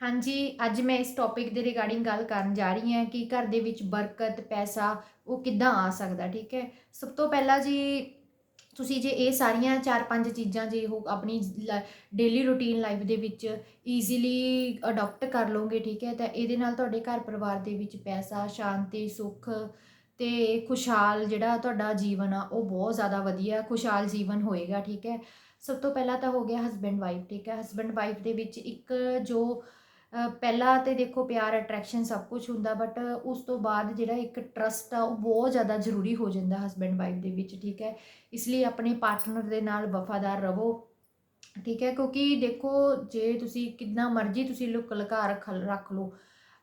ਹਾਂਜੀ, ਅੱਜ ਮੈਂ ਇਸ ਟੌਪਿਕ ਦੇ ਰਿਗਾਰਡਿੰਗ ਗੱਲ ਕਰਨ ਜਾ ਰਹੀ ਹਾਂ ਕਿ ਘਰ ਦੇ ਵਿੱਚ ਬਰਕਤ, ਪੈਸਾ ਉਹ ਕਿੱਦਾਂ ਆ ਸਕਦਾ, ਠੀਕ ਹੈ? ਸਭ ਤੋਂ ਪਹਿਲਾਂ ਜੀ, ਤੁਸੀਂ ਜੇ ਇਹ ਸਾਰੀਆਂ ਚਾਰ ਪੰਜ ਚੀਜ਼ਾਂ ਜੇ ਉਹ ਆਪਣੀ ਡੇਲੀ ਰੂਟੀਨ ਲਾਈਫ ਦੇ ਵਿੱਚ ਈਜ਼ੀਲੀ ਅਡਾਪਟ ਕਰ ਲਓਗੇ, ਠੀਕ ਹੈ? ਤਾਂ ਇਹਦੇ ਨਾਲ ਤੁਹਾਡੇ ਘਰ ਪਰਿਵਾਰ ਦੇ ਵਿੱਚ ਪੈਸਾ, ਸ਼ਾਂਤੀ, ਸੁੱਖ ਤੇ ਖੁਸ਼ਹਾਲ ਜਿਹੜਾ ਤੁਹਾਡਾ ਜੀਵਨ ਆ, ਉਹ ਬਹੁਤ ਜ਼ਿਆਦਾ ਵਧੀਆ ਖੁਸ਼ਹਾਲ ਜੀਵਨ ਹੋਏਗਾ, ਠੀਕ ਹੈ? ਸਭ ਤੋਂ ਪਹਿਲਾਂ ਤਾਂ ਹੋ ਗਿਆ ਹਸਬੈਂਡ ਵਾਈਫ ਠੀਕ ਹੈ? ਹਸਬੈਂਡ ਵਾਈਫ ਦੇ ਵਿੱਚ ਇੱਕ ਜੋ ਪਹਿਲਾਂ ਤੇ ਦੇਖੋ ਪਿਆਰ ਅਟਰੈਕਸ਼ਨ ਸਭ ਕੁਝ ਹੁੰਦਾ ਬਟ ਉਸ ਤੋਂ ਬਾਅਦ ਜਿਹੜਾ ਇੱਕ ਟਰਸਟ ਆ, ਉਹ ਬਹੁਤ ਜ਼ਿਆਦਾ ਜ਼ਰੂਰੀ ਹੋ ਜਾਂਦਾ ਹਸਬੈਂਡ ਵਾਈਫ ਦੇ ਵਿੱਚ, ਠੀਕ ਹੈ? ਇਸ ਲਈ ਆਪਣੇ ਪਾਰਟਨਰ ਦੇ ਨਾਲ ਵਫਾਦਾਰ ਰਹੋ, ਠੀਕ ਹੈ? ਕਿਉਂਕਿ ਦੇਖੋ, ਜੇ ਤੁਸੀਂ ਕਿੰਨਾ ਮਰਜ਼ੀ ਤੁਸੀਂ ਲੁਕ ਲੁਕਾ ਰੱਖ ਰੱਖ ਲਓ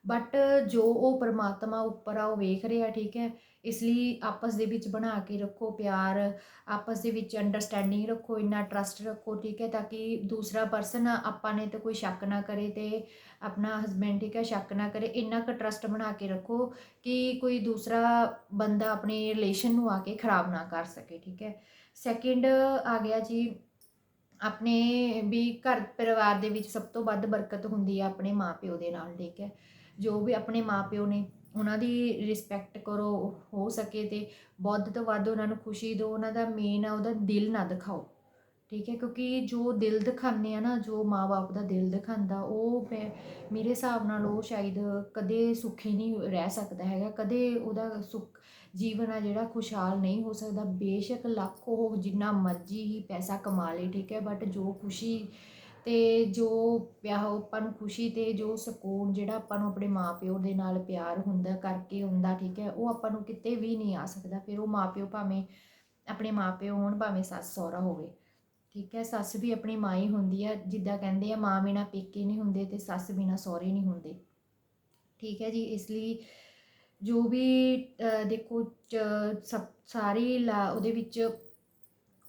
ਬਟ ਜੋ ਉਹ ਪਰਮਾਤਮਾ ਉੱਪਰ ਆ, ਉਹ ਵੇਖ ਰਿਹਾ, ਠੀਕ ਹੈ? ਇਸ ਲਈ ਆਪਸ ਦੇ ਵਿੱਚ ਬਣਾ ਕੇ ਰੱਖੋ ਪਿਆਰ, ਆਪਸ ਦੇ ਵਿੱਚ ਅੰਡਰਸਟੈਂਡਿੰਗ ਰੱਖੋ, ਇੰਨਾ ਟਰਸਟ ਰੱਖੋ, ਠੀਕ ਹੈ, ਤਾਂ ਕਿ ਦੂਸਰਾ ਪਰਸਨ ਆਪਾਂ ਨੇ ਤਾਂ ਕੋਈ ਸ਼ੱਕ ਨਾ ਕਰੇ ਤੇ ਆਪਣਾ ਹਸਬੈਂਡ ਠੀਕ ਹੈ, ਸ਼ੱਕ ਨਾ ਕਰੇ, ਇੰਨਾ ਕੁ ਟਰਸਟ ਬਣਾ ਕੇ ਰੱਖੋ ਕਿ ਕੋਈ ਦੂਸਰਾ ਬੰਦਾ ਆਪਣੀ ਰਿਲੇਸ਼ਨ ਨੂੰ ਆ ਕੇ ਖਰਾਬ ਨਾ ਕਰ ਸਕੇ, ਠੀਕ ਹੈ। ਸੈਕਿੰਡ ਆ ਗਿਆ ਜੀ, ਆਪਣੇ ਵੀ ਘਰ ਪਰਿਵਾਰ ਦੇ ਵਿੱਚ ਸਭ ਤੋਂ ਵੱਧ ਬਰਕਤ ਹੁੰਦੀ ਹੈ ਆਪਣੇ ਮਾਪਿਓ ਦੇ ਨਾਲ, ਠੀਕ ਹੈ। ਜੋ ਵੀ ਆਪਣੇ ਮਾਪਿਓ ਨੇ ਉਹਨਾਂ ਦੀ ਰਿਸਪੈਕਟ ਕਰੋ, ਹੋ ਸਕੇ ਤੇ ਵੱਧ ਤੋਂ ਵੱਧ ਉਹਨਾਂ ਨੂੰ ਖੁਸ਼ੀ ਦਿਓ, ਉਹਨਾਂ ਦਾ ਮੇਨ ਆ, ਉਹਦਾ ਦਿਲ ਨਾ ਦਿਖਾਓ। ਠੀਕ ਹੈ, ਕਿਉਂਕਿ ਜੋ ਦਿਲ ਦਿਖਾਉਂਦੇ ਆ ਨਾ, ਜੋ ਮਾਪੇ ਦਾ ਦਿਲ ਦਿਖਾਉਂਦਾ, ਉਹ ਮੈਂ, ਮੇਰੇ ਹਿਸਾਬ ਨਾਲ ਉਹ ਸ਼ਾਇਦ ਕਦੇ ਸੁਖੀ ਨਹੀਂ ਰਹਿ ਸਕਦਾ ਹੈਗਾ, ਕਦੇ ਉਹਦਾ ਸੁੱਖ, ਜੀਵਨ ਆ ਜਿਹੜਾ ਖੁਸ਼ਹਾਲ ਨਹੀਂ ਹੋ ਸਕਦਾ। ਬੇਸ਼ੱਕ ਲੱਖ ਉਹ ਜਿੰਨਾ ਮਰਜ਼ੀ ਹੀ ਪੈਸਾ ਕਮਾ ਲੇ, ਠੀਕ ਹੈ ਬਟ ਜੋ ਖੁਸ਼ੀ ਤੇ ਜੋ ਵਿਆਹ ਆਪਾਂ ਨੂੰ ਖੁਸ਼ੀ ਤੇ ਜੋ ਸਕੂਨ ਜਿਹੜਾ ਆਪਾਂ ਨੂੰ ਆਪਣੇ ਮਾਪਿਓ ਦੇ ਨਾਲ ਪਿਆਰ ਹੁੰਦਾ ਕਰਕੇ ਹੁੰਦਾ, ਠੀਕ ਹੈ, ਉਹ ਆਪਾਂ ਨੂੰ ਕਿਤੇ ਵੀ ਨਹੀਂ ਆ ਸਕਦਾ। ਫਿਰ ਉਹ ਮਾਪਿਓ ਭਾਵੇਂ ਆਪਣੇ ਮਾਪਿਓ ਹੋਣ, ਭਾਵੇਂ ਸੱਸ ਸਹੁਰਾ ਹੋਵੇ, ਠੀਕ ਹੈ, ਸੱਸ ਵੀ ਆਪਣੀ ਮਾਂ ਹੀ ਹੁੰਦੀ ਆ, ਜਿੱਦਾਂ ਕਹਿੰਦੇ ਆ, ਮਾਂ ਬਿਨਾ ਪੇਕੇ ਨਹੀਂ ਹੁੰਦੇ ਤੇ ਸੱਸ ਬਿਨਾ ਸਹੁਰੇ ਨਹੀਂ ਹੁੰਦੇ। ਠੀਕ ਹੈ ਜੀ, ਇਸ ਲਈ ਜੋ ਵੀ ਦੇਖੋ, ਚ- ਸਭ, ਸਾਰੀ ਲਾ- ਉਹਦੇ ਵਿੱਚ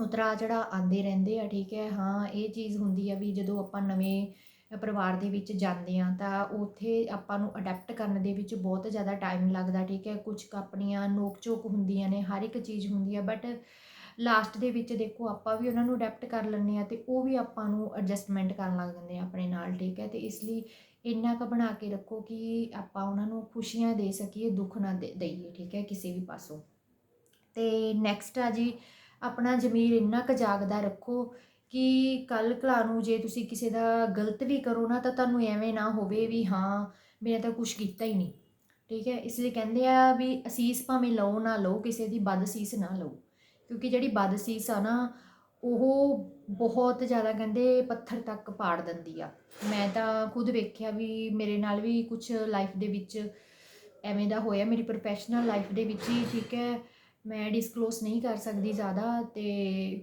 ਉਤਰਾ ਚੜਾ ਆਉਂਦੇ ਰਹਿੰਦੇ ਆ, ਠੀਕ ਹੈ। ਹਾਂ, ਇਹ ਚੀਜ਼ ਹੁੰਦੀ ਆ ਵੀ ਜਦੋਂ ਆਪਾਂ ਨਵੇਂ ਪਰਿਵਾਰ ਦੇ ਵਿੱਚ ਜਾਂਦੇ ਆ ਤਾਂ ਉੱਥੇ ਆਪਾਂ ਨੂੰ ਅਡੈਪਟ ਕਰਨ ਦੇ ਵਿੱਚ ਬਹੁਤ ਜ਼ਿਆਦਾ ਟਾਈਮ ਲੱਗਦਾ, ਠੀਕ ਹੈ। ਕੁਝ ਕੁ ਆਪਣੀਆਂ ਨੋਕ ਝੋਕ ਹੁੰਦੀਆਂ ਨੇ, ਹਰ ਇੱਕ ਚੀਜ਼ ਹੁੰਦੀ ਆ ਬਟ ਲਾਸਟ ਦੇ ਵਿੱਚ ਦੇਖੋ, ਆਪਾਂ ਵੀ ਉਹਨਾਂ ਨੂੰ ਅਡੈਪਟ ਕਰ ਲੈਂਦੇ ਆ ਤੇ ਉਹ ਵੀ ਆਪਾਂ ਨੂੰ ਐਡਜਸਟਮੈਂਟ ਕਰਨ ਲੱਗ ਜਾਂਦੇ ਆ ਆਪਣੇ ਨਾਲ, ਠੀਕ ਹੈ। ਤੇ ਇਸ ਲਈ ਇੰਨਾ ਕੁ ਬਣਾ ਕੇ ਰੱਖੋ ਕਿ ਆਪਾਂ ਉਹਨਾਂ ਨੂੰ ਖੁਸ਼ੀਆਂ ਦੇ ਸਕੀਏ, ਦੁੱਖ ਨਾ ਦੇ- ਦੇਈਏ, ਠੀਕ ਹੈ, ਕਿਸੇ ਵੀ ਪਾਸੋਂ। ਤੇ ਨੈਕਸਟ ਆ ਜੀ ਆਪਣਾ ਜ਼ਮੀਰ ਇੰਨਾ ਕੁ ਜਾਗਦਾ ਰੱਖੋ ਕਿ ਕੱਲ੍ਹ ਕਲਾ ਨੂੰ ਜੇ ਤੁਸੀਂ ਕਿਸੇ ਦਾ ਗਲਤ ਵੀ ਕਰੋ ਨਾ, ਤਾਂ ਤੁਹਾਨੂੰ ਐਵੇਂ ਨਾ ਹੋਵੇ ਵੀ ਹਾਂ, ਮੈਂ ਤਾਂ ਕੁਝ ਕੀਤਾ ਹੀ ਨਹੀਂ। ਠੀਕ ਹੈ? ਇਸ ਲਈ ਕਹਿੰਦੇ ਆ ਵੀ ਅਸੀਸ ਭਾਵੇਂ ਲਓ ਨਾ ਲਓ, ਕਿਸੇ ਦੀ ਬਦਸੀਸ ਨਾ ਲਓ। ਕਿਉਂਕਿ ਜਿਹੜੀ ਬਦਸੀਸ ਆ ਨਾ, ਉਹ ਬਹੁਤ ਜ਼ਿਆਦਾ ਕਹਿੰਦੇ ਪੱਥਰ ਤੱਕ ਪਾੜ ਦਿੰਦੀ ਆ। ਮੈਂ ਤਾਂ ਖੁਦ ਵੇਖਿਆ ਵੀ ਮੇਰੇ ਨਾਲ ਵੀ ਕੁਝ ਲਾਈਫ ਦੇ ਵਿੱਚ ਐਵੇਂ ਦਾ ਹੋਇਆ, ਮੇਰੀ ਪ੍ਰੋਫੈਸ਼ਨਲ ਲਾਈਫ ਦੇ ਵਿੱਚ ਹੀ, ਠੀਕ ਹੈ? ਮੈਂ ਡਿਸਕਲੋਸ ਨਹੀਂ ਕਰ ਸਕਦੀ ਜ਼ਿਆਦਾ ਤੇ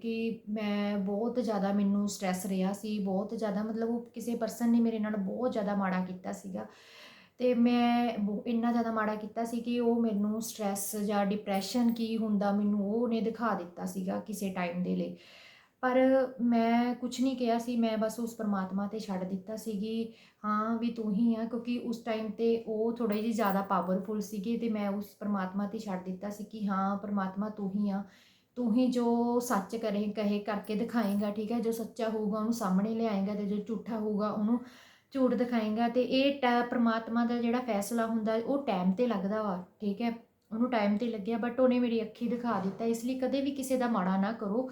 ਕਿ ਮੈਂ ਬਹੁਤ ਜ਼ਿਆਦਾ ਮੈਨੂੰ ਸਟ੍ਰੈਸ ਰਿਹਾ ਸੀ, ਬਹੁਤ ਜ਼ਿਆਦਾ ਮਤਲਬ ਉਹ ਕਿਸੇ ਪਰਸਨ ਨੇ ਮੇਰੇ ਨਾਲ ਬਹੁਤ ਜ਼ਿਆਦਾ ਮਾੜਾ ਕੀਤਾ ਸੀਗਾ ਤੇ ਮੈਂ ਬਹੁ- ਇੰਨਾ ਜ਼ਿਆਦਾ ਮਾੜਾ ਕੀਤਾ ਸੀ ਕਿ ਉਹ ਮੈਨੂੰ ਸਟ੍ਰੈਸ ਜਾਂ ਡਿਪਰੈਸ਼ਨ ਕੀ ਹੁੰਦਾ ਮੈਨੂੰ ਉਹ ਨੇ ਦਿਖਾ ਦਿੱਤਾ ਸੀਗਾ ਕਿਸੇ ਟਾਈਮ ਦੇ ਲਈ। ਪਰ ਮੈਂ ਕੁਝ ਨਹੀਂ ਕਿਹਾ ਸੀ, ਮੈਂ ਬਸ ਉਸ ਪਰਮਾਤਮਾ ਤੇ ਛੱਡ ਦਿੱਤਾ ਸੀਗੀ ਹਾਂ ਵੀ ਤੂੰ ਹੀ ਆ, ਕਿਉਂਕਿ ਉਸ ਟਾਈਮ ਤੇ ਉਹ ਥੋੜੇ ਜਿਹੀ ਜ਼ਿਆਦਾ ਪਾਵਰਫੁਲ ਸੀਗੇ ਤੇ ਮੈਂ ਉਸ ਪਰਮਾਤਮਾ ਤੇ ਛੱਡ ਦਿੱਤਾ ਸੀ ਕਿ ਹਾਂ ਪਰਮਾਤਮਾ ਤੂੰ ਹੀ ਆ। ਤੂੰ ਹੀ ਜੋ ਸੱਚ ਕਰੇ, ਕਹੇ ਕਰਕੇ ਦਿਖਾਏਗਾ, ਠੀਕ ਹੈ, ਜੋ ਸੱਚਾ ਹੋਊਗਾ ਉਹਨੂੰ ਸਾਹਮਣੇ ਲਿਆਏਗਾ ਤੇ ਜੋ ਝੂਠਾ ਹੋਊਗਾ ਉਹਨੂੰ ਝੂਠ ਦਿਖਾਏਗਾ ਤੇ ਇਹ ਟੈ ਪਰਮਾਤਮਾ ਦਾ ਜਿਹੜਾ ਫੈਸਲਾ ਹੁੰਦਾ ਉਹ ਟਾਈਮ ਤੇ ਲੱਗਦਾ ਵਾ, ਠੀਕ ਹੈ, ਉਹਨੂੰ ਟਾਈਮ ਤੇ ਲੱਗਿਆ ਬਟ ਉਹਨੇ ਮੇਰੀ ਅੱਖੀ ਦਿਖਾ ਦਿੱਤਾ, ਇਸ ਲਈ ਕਦੇ ਵੀ ਕਿਸੇ ਦਾ ਮਾੜਾ ਨਾ ਕਰੋ।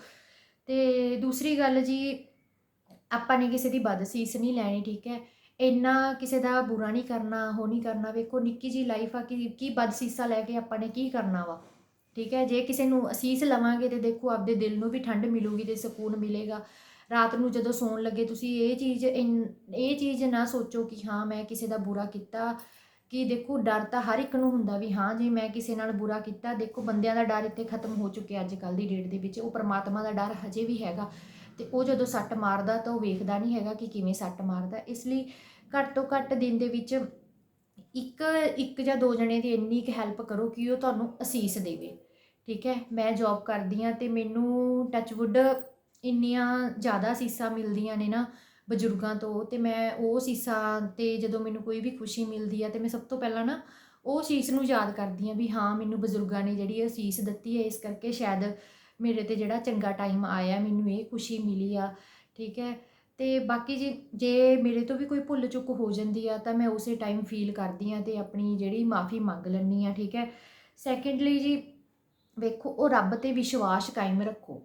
ਤੇ ਦੂਸਰੀ ਗੱਲ ਜੀ, ਆਪਾਂ ਨੇ ਕਿਸੇ ਦੀ ਬਦਸੀਸ ਨਹੀਂ ਲੈਣੀ, ਠੀਕ ਹੈ? ਇੰਨਾ ਕਿਸੇ ਦਾ ਬੁਰਾ ਨਹੀਂ ਕਰਨਾ, ਉਹ ਨਹੀਂ ਕਰਨਾ, ਵੇਖੋ ਨਿੱਕੀ ਜੀ ਲਾਈਫ ਆ, ਕਿ, ਕੀ ਬਦਸੀਸਾ ਲੈ ਕੇ ਆਪਾਂ ਨੇ ਕੀ ਕਰਨਾ ਵਾ? ਠੀਕ ਹੈ? ਜੇ ਕਿਸੇ ਨੂੰ ਅਸੀਸ ਲਵਾਂਗੇ ਤੇ ਦੇਖੋ ਆਪਦੇ ਦਿਲ ਨੂੰ ਵੀ ਠੰਡ ਮਿਲੂਗੀ ਤੇ ਸਕੂਨ ਮਿਲੇਗਾ। ਰਾਤ ਨੂੰ ਜਦੋਂ ਸੌਣ ਲੱਗੇ, ਤੁਸੀਂ ਇਹ ਚੀਜ਼ ਇਨ- ਇਹ ਚੀਜ਼ ਨਾ ਸੋਚੋ ਕਿ ਹਾਂ, ਮੈਂ ਕਿਸੇ ਦਾ ਬੁਰਾ ਕੀਤਾ ਕਿ ਦੇਖੋ ਡਰ ਤਾਂ ਹਰ ਇੱਕ ਨੂੰ ਹੁੰਦਾ ਵੀ ਹਾਂ, ਜੇ ਮੈਂ ਕਿਸੇ ਨਾਲ ਬੁਰਾ ਕੀਤਾ, ਦੇਖੋ ਬੰਦਿਆਂ ਦਾ ਡਰ ਇੱਥੇ ਖਤਮ ਹੋ ਚੁੱਕਿਆ ਅੱਜ ਕੱਲ ਦੀ ਡੇਟ ਦੇ ਵਿੱਚ। ਉਹ ਪਰਮਾਤਮਾ ਦਾ ਡਰ ਹਜੇ ਵੀ ਹੈਗਾ ਤੇ ਉਹ ਜਦੋਂ ਸੱਟ ਮਾਰਦਾ ਤਾਂ ਉਹ ਵੇਖਦਾ ਨਹੀਂ ਹੈਗਾ ਕਿ ਕਿਵੇਂ ਸੱਟ ਮਾਰਦਾ। ਇਸ ਲਈ ਘੱਟ ਤੋਂ ਘੱਟ ਦਿਨ ਦੇ ਵਿੱਚ ਇੱਕ ਇੱਕ ਜਾਂ ਦੋ ਜਣੇ ਦੀ ਇੰਨੀ ਕੁ ਹੈਲਪ ਕਰੋ ਕਿ ਉਹ ਤੁਹਾਨੂੰ ਅਸੀਸ ਦੇਵੇ। ਠੀਕ ਹੈ? ਮੈਂ ਜੌਬ ਕਰਦੀ ਆ ਤੇ ਮੈਨੂੰ ਟੱਚਵੁੱਡ ਇੰਨੀਆਂ ਜ਼ਿਆਦਾ ਅਸੀਸਾਂ ਮਿਲਦੀਆਂ ਨੇ ਨਾ ਬਜ਼ੁਰਗਾਂ ਤੋਂ, ਤੇ ਮੈਂ ਉਹ ਸੀਸਾਂ ਤੇ ਜਦੋਂ ਮੈਨੂੰ ਕੋਈ ਵੀ ਖੁਸ਼ੀ ਮਿਲਦੀ ਆ, ਤੇ ਮੈਂ ਸਭ ਤੋਂ ਪਹਿਲਾਂ ਨਾ ਉਹ ਸੀਸ ਨੂੰ ਯਾਦ ਕਰਦੀ ਆ ਵੀ ਹਾਂ, ਮੈਨੂੰ ਬਜ਼ੁਰਗਾਂ ਨੇ ਜਿਹੜੀ ਅਸੀਸ ਦਿੱਤੀ ਹੈ, ਇਸ ਕਰਕੇ ਸ਼ਾਇਦ ਮੇਰੇ ਤੇ ਜਿਹੜਾ ਚੰਗਾ ਟਾਈਮ ਆਇਆ, ਮੈਨੂੰ ਇਹ ਖੁਸ਼ੀ ਮਿਲੀ ਆ, ਠੀਕ ਹੈ। ਤੇ ਬਾਕੀ ਜੇ ਜੇ ਮੇਰੇ ਤੋਂ ਵੀ ਕੋਈ ਭੁੱਲ ਚੁੱਕ ਹੋ ਜਾਂਦੀ ਆ, ਤਾਂ ਮੈਂ ਉਸੇ ਟਾਈਮ ਫੀਲ ਕਰਦੀ ਆ ਤੇ ਆਪਣੀ ਜਿਹੜੀ ਮਾਫੀ ਮੰਗ ਲੈਂਦੀ ਆ, ਠੀਕ ਹੈ। ਸੈਕੰਡਲੀ ਜੀ, ਵੇਖੋ, ਉਹ ਰੱਬ ਤੇ ਵਿਸ਼ਵਾਸ ਕਾਇਮ ਰੱਖੋ।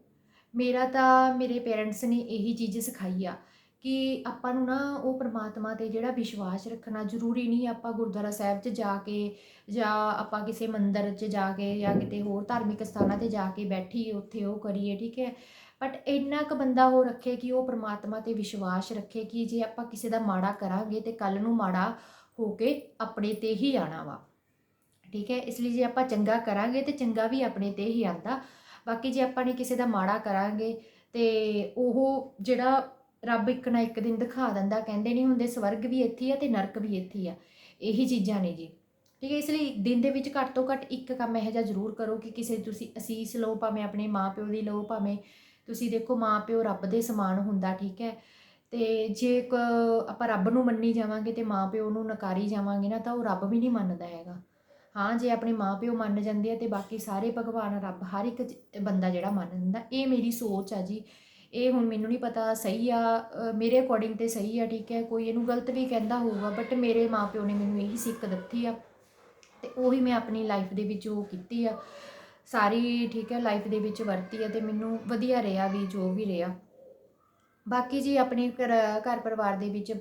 ਮੇਰਾ ਤਾਂ, ਮੇਰੇ ਪੇਰੈਂਟਸ ਨੇ ਇਹੀ ਚੀਜ਼ ਸਿਖਾਈ ਆ। ਕਿ ਆਪਾਂ ਨੂੰ ਨਾ ਉਹ ਪ੍ਰਮਾਤਮਾ ਤੇ ਜਿਹੜਾ ਵਿਸ਼ਵਾਸ ਰੱਖਣਾ ਜ਼ਰੂਰੀ ਨਹੀਂ ਆਪਾਂ ਗੁਰਦੁਆਰਾ ਸਾਹਿਬ 'ਚ ਜਾ ਕੇ ਜਾਂ ਆਪਾਂ ਕਿਸੇ ਮੰਦਿਰ 'ਚ ਜਾ ਕੇ ਜਾਂ ਕਿਤੇ ਹੋਰ ਧਾਰਮਿਕ ਸਥਾਨਾਂ ਤੇ ਜਾ ਕੇ ਬੈਠੀਏ, ਉੱਥੇ ਉਹ ਕਰੀਏ, ਠੀਕ ਹੈ? ਬਟ ਇੰਨਾ ਕੁ ਬੰਦਾ ਉਹ ਰੱਖੇ ਕਿ ਉਹ ਪ੍ਰਮਾਤਮਾ ਤੇ ਵਿਸ਼ਵਾਸ ਰੱਖੇ ਕਿ ਜੇ ਆਪਾਂ ਕਿਸੇ ਦਾ ਮਾੜਾ ਕਰਾਂਗੇ ਤੇ ਕੱਲ ਨੂੰ ਮਾੜਾ ਹੋ ਕੇ ਆਪਣੇ ਤੇ ਹੀ ਆਣਾ ਵਾ। ਠੀਕ ਹੈ? ਇਸ ਲਈ ਜੇ ਆਪਾਂ ਚੰਗਾ ਕਰਾਂਗੇ ਤੇ ਚੰਗਾ ਵੀ ਆਪਣੇ ਤੇ ਹੀ ਆਂਦਾ ਬਾਕੀ ਜੇ ਆਪਾਂ ਨੇ ਕਿਸੇ ਦਾ ਮਾੜਾ ਕਰਾਂਗੇ ਤੇ ਉਹ ਜਿਹੜਾ ਰੱਬ ਇੱਕ ਨਾ ਇੱਕ ਦਿਨ ਦਿਖਾ ਦਿੰਦਾ, ਕਹਿੰਦੇ ਨਹੀਂ ਹੁੰਦੇ ਸਵਰਗ ਵੀ ਇੱਥੇ ਆ ਤੇ ਨਰਕ ਵੀ ਇੱਥੇ ਆ। ਇਹੀ ਚੀਜ਼ਾਂ ਨੇ ਜੀ। ਠੀਕ ਹੈ, ਇਸ ਲਈ ਦਿਨ ਦੇ ਵਿੱਚ ਘੱਟ ਤੋਂ ਘੱਟ ਇੱਕ ਕੰਮ ਇਹੋ ਜਿਹਾ ਜ਼ਰੂਰ ਕਰੋ ਕਿ ਕਿਸੇ ਤੁਸੀਂ ਅਸੀਸ ਲਓ, ਭਾਵੇਂ ਆਪਣੇ ਮਾਪਿਓ ਦੀ ਲਓ, ਭਾਵੇਂ ਤੁਸੀਂ ਦੇਖੋ ਮਾਪਿਓ ਰੱਬ ਦੇ ਸਮਾਨ ਹੁੰਦਾ, ਠੀਕ ਹੈ। ਤੇ ਜੇ ਕ- ਆਪਾਂ ਰੱਬ ਨੂੰ ਮੰਨੀ ਜਾਵਾਂਗੇ ਤੇ ਮਾਪਿਓ ਨੂੰ ਨਕਾਰੀ ਜਾਵਾਂਗੇ ਨਾ, ਤਾਂ ਉਹ ਰੱਬ ਵੀ ਨਹੀਂ ਮੰਨਦਾ ਹੈਗਾ। ਹਾਂ, ਜੇ ਆਪਣੇ ਮਾਪਿਓ ਮੰਨ ਜਾਂਦੇ ਆ ਤੇ ਬਾਕੀ ਸਾਰੇ ਭਗਵਾਨ ਰੱਬ, ਹਰ ਇੱਕ ਬੰਦਾ ਜਿਹੜਾ ਮੰਨ ਜਾਂਦਾ ਇਹ ਮੇਰੀ ਸੋਚ ਆ ਜੀ। ਇਹ ਹੁਣ ਮੈਨੂੰ ਨਹੀਂ ਪਤਾ ਸਹੀ ਆ ਮੇਰੇ ਅਕੋਰਡਿੰਗ ਤੇ ਸਹੀ ਆ, ਠੀਕ ਹੈ, ਕੋਈ ਇਹਨੂੰ ਗਲਤ ਵੀ ਕਹਿੰਦਾ ਹੋਊਗਾ ਬਟ ਮੇਰੇ ਮਾਪਿਓ ਨੇ ਮੈਨੂੰ ਇਹੀ ਸਿੱਖ ਦਿੱਤੀ ਆ ਤੇ ਉਹੀ ਮੈਂ ਆਪਣੀ ਲਾਈਫ ਦੇ ਵਿੱਚ ਉਹ ਕੀਤੀ ਆ। ਸਾਰੀ, ਠੀਕ ਹੈ ਲਾਈਫ ਦੇ ਵਿੱਚ ਵਰਤੀ ਆ ਤੇ ਮੈਨੂੰ ਵਧੀਆ ਰਿਹਾ ਵੀ ਜੋ ਵੀ ਰਿਹਾ। ਬਾਕੀ ਜੀ ਆਪਣੇ ਘਰ ਘਰ ਪਰਿਵਾਰ ਦੇ ਵਿੱਚ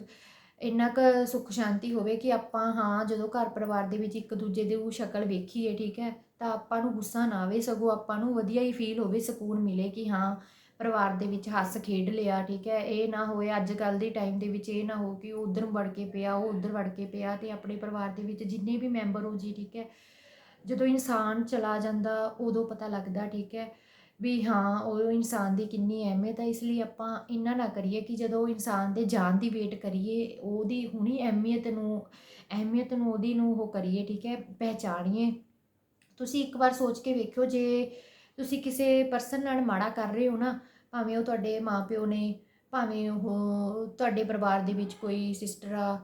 ਇੰਨਾ ਕੁ ਸੁੱਖ ਸ਼ਾਂਤੀ ਹੋਵੇ ਕਿ ਆਪਾਂ ਹਾਂ, ਜਦੋਂ ਘਰ ਪਰਿਵਾਰ ਦੇ ਵਿੱਚ ਇੱਕ ਦੂਜੇ ਦੀ ਉਹ ਸ਼ਕਲ ਵੇਖੀਏ, ਠੀਕ ਹੈ, ਤਾਂ ਆਪਾਂ ਨੂੰ ਗੁੱਸਾ ਨਾ ਆਵੇ, ਸਗੋਂ ਆਪਾਂ ਨੂੰ ਵਧੀਆ ਹੀ ਫੀਲ ਹੋਵੇ, ਸਕੂਨ ਮਿਲੇ ਕਿ ਹਾਂ ਪਰਿਵਾਰ ਦੇ ਵਿੱਚ ਹੱਸ ਖੇਡ ਲਿਆ, ਠੀਕ ਹੈ, ਇਹ ਨਾ ਹੋਏ ਅੱਜ ਕੱਲ ਦੇ ਟਾਈਮ ਦੇ ਵਿੱਚ ਇਹ ਨਾ ਹੋ ਕਿ ਉਹ ਉਧਰ ਵੜ ਕੇ ਪਿਆ, ਉਹ ਉਧਰ ਵੜ ਕੇ ਪਿਆ ਤੇ ਆਪਣੇ ਪਰਿਵਾਰ ਦੇ ਵਿੱਚ ਜਿੰਨੇ ਵੀ ਮੈਂਬਰ ਹੋ ਜੀ, ਠੀਕ ਹੈ, ਜਦੋਂ ਇਨਸਾਨ ਚਲਾ ਜਾਂਦਾ ਉਦੋਂ ਪਤਾ ਲੱਗਦਾ, ਠੀਕ ਹੈ, ਵੀ ਹਾਂ, ਉਹ ਇਨਸਾਨ ਦੀ ਕਿੰਨੀ ਅਹਿਮੀਅਤ ਹੈ, ਇਸ ਲਈ ਆਪਾਂ ਇੰਨਾ ਨਾ ਕਰੀਏ ਕਿ ਜਦੋਂ ਇਨਸਾਨ ਦੇ ਜਾਨ ਦੀ ਵੇਟ ਕਰੀਏ, ਉਹਦੀ ਹੁਣੀ ਅਹਿਮੀਅਤ ਨੂੰ ਅਹਿਮੀਅਤ ਨੂੰ, ਉਹਦੀ ਨੂੰ ਉਹ ਕਰੀਏ, ਠੀਕ ਹੈ, ਪਹਿਚਾਣੀਏ। ਤੁਸੀਂ ਇੱਕ ਵਾਰ ਸੋਚ ਕੇ ਵੇਖਿਓ, ਜੇ ਤੁਸੀਂ ਕਿਸੇ ਪਰਸਨ ਨਾਲ ਮਾੜਾ ਕਰ ਰਹੇ ਹੋ ਨਾ, ਭਾਵੇਂ ਉਹ ਤੁਹਾਡੇ ਮਾਪਿਓ ਨੇ, ਭਾਵੇਂ ਉਹ ਤੁਹਾਡੇ ਪਰਿਵਾਰ ਦੇ ਵਿੱਚ ਕੋਈ ਸਿਸਟਰ ਆ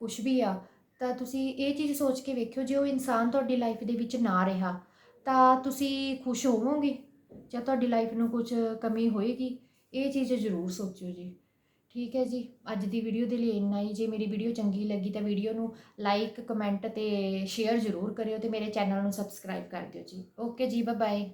ਕੁਝ ਵੀ ਆ, ਤਾਂ ਤੁਸੀਂ ਇਹ ਚੀਜ਼ ਸੋਚ ਕੇ ਵੇਖਿਓ, ਜੇ ਉਹ ਇਨਸਾਨ ਤੁਹਾਡੀ ਲਾਈਫ ਦੇ ਵਿੱਚ ਨਾ ਰਿਹਾ, ਤਾਂ ਤੁਸੀਂ ਖੁਸ਼ ਹੋਵੋਗੇ? ਜਾਂ ਤੁਹਾਡੀ ਲਾਈਫ ਨੂੰ ਕੁਝ ਕਮੀ ਹੋਏਗੀ? ਇਹ ਚੀਜ਼ ਜ਼ਰੂਰ ਸੋਚਿਓ ਜੀ। ਠੀਕ ਹੈ ਜੀ, ਅੱਜ ਦੀ ਵੀਡੀਓ ਦੇ ਲਈ ਇੰਨਾ ਹੀ। ਜੇ ਮੇਰੀ ਵੀਡੀਓ ਚੰਗੀ ਲੱਗੀ ਤਾਂ ਵੀਡੀਓ ਨੂੰ ਲਾਈਕ ਕਮੈਂਟ ਤੇ ਸ਼ੇਅਰ ਜ਼ਰੂਰ ਕਰਿਓ ਤੇ ਮੇਰੇ ਚੈਨਲ ਨੂੰ ਸਬਸਕ੍ਰਾਈਬ ਕਰ ਦਿਓ ਜੀ। ਓਕੇ ਜੀ ਬਾਏ ਬਾਏ